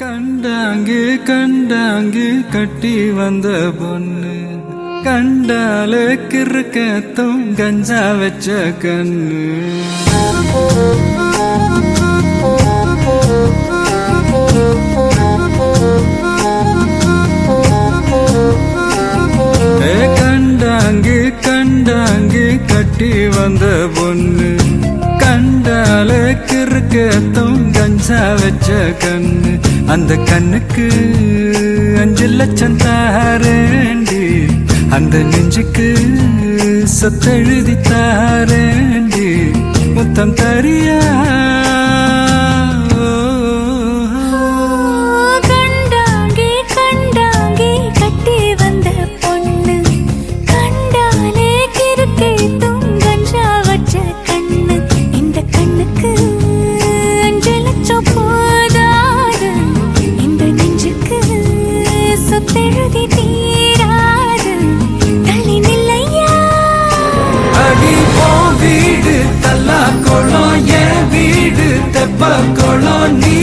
கண்டாங்கு கண்டாங்கு கட்டி வந்த பொண்ணு. கண்டால கிறுக்கத்தும் கஞ்சா வச்ச கண்ணு. கண்டாங்கு கண்டாங்கு கட்டி வந்த பொண்ணு. கண்டால கிறுக்கத்தும் பைசா வச்ச கண்ணு அந்த கண்ணுக்கு அஞ்சு லட்சம் தாரேண்டி. அந்த நெஞ்சுக்கு சொத்தெழுதி தாரேண்டி. முத்தம் தரியா போ வீடு குளம் என் வீடு தெப்ப குளம் நீ